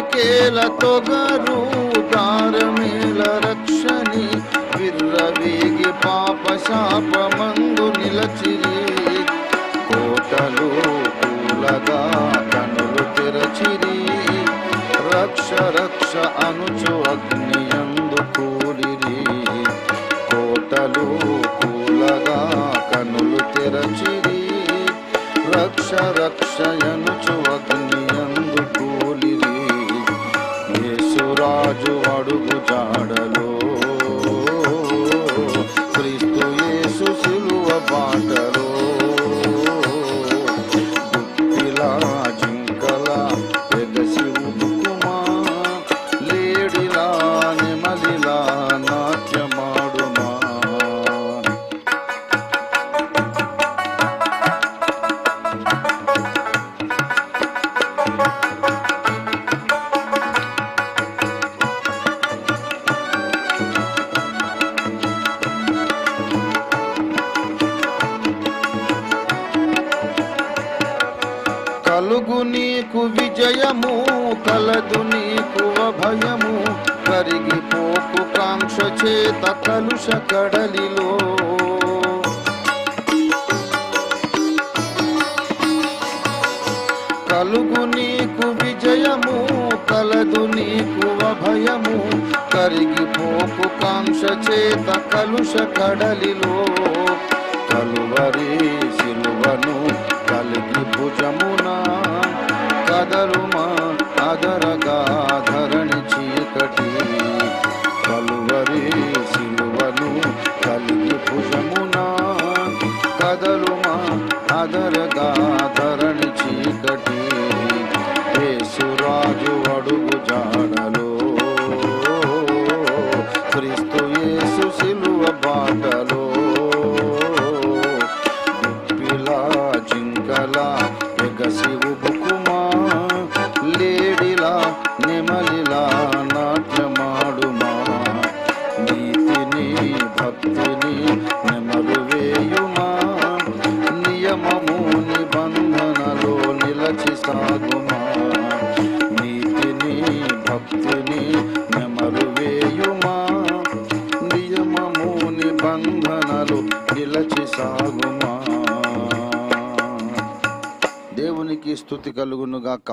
కేల తొగరు తారమేల రక్షణి విర్రవేగి పాప శాపమందు నిలచిరి. కోటలు కూలగా కనులు తెరచిరి. రక్ష రక్ష అనుచు అగ్నియందు కూలిరి. కోటలు కూలగా కనులు తెరచిరి. రక్ష రక్ష అనుచు అగ్ని యేసురాజు కలుగు నీకు విజయము కలదు నీకు అభయము. కరిగిపోకు కాంక్ష చేత కలుష కడలిలో. కలుగు నీకు విజయము కలదు నీకు అభయము. కరిగిపోకు కాంక్ష చేత కలుష కడలిలో. కలువరి సిలువను కలిగి భుజమున కదరుమా అదరగా ధరణి చీకటి కలువరి సిలువను కలిగి భుజమున. కదలుమా అదరగా ధరణి చీకటి యేసురాజు అడుగు జాడలో. క్రీస్తు యేసు సిలువ బాటలో. దుప్పిలా జింకలా నెమలిలా నాట్యమాడుమా? నీతిని భక్తిని నెమరు వేయుమా? నియమము నిబంధనలో నిలచి సాగుమా? నీతిని భక్తిని నెమరు వేయుమా? నియమము నిబంధనలు నిలచి సాగుమా? దేవునికి స్థుతి కలుగును గాక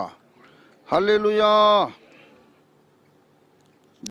హల్లెలూయా!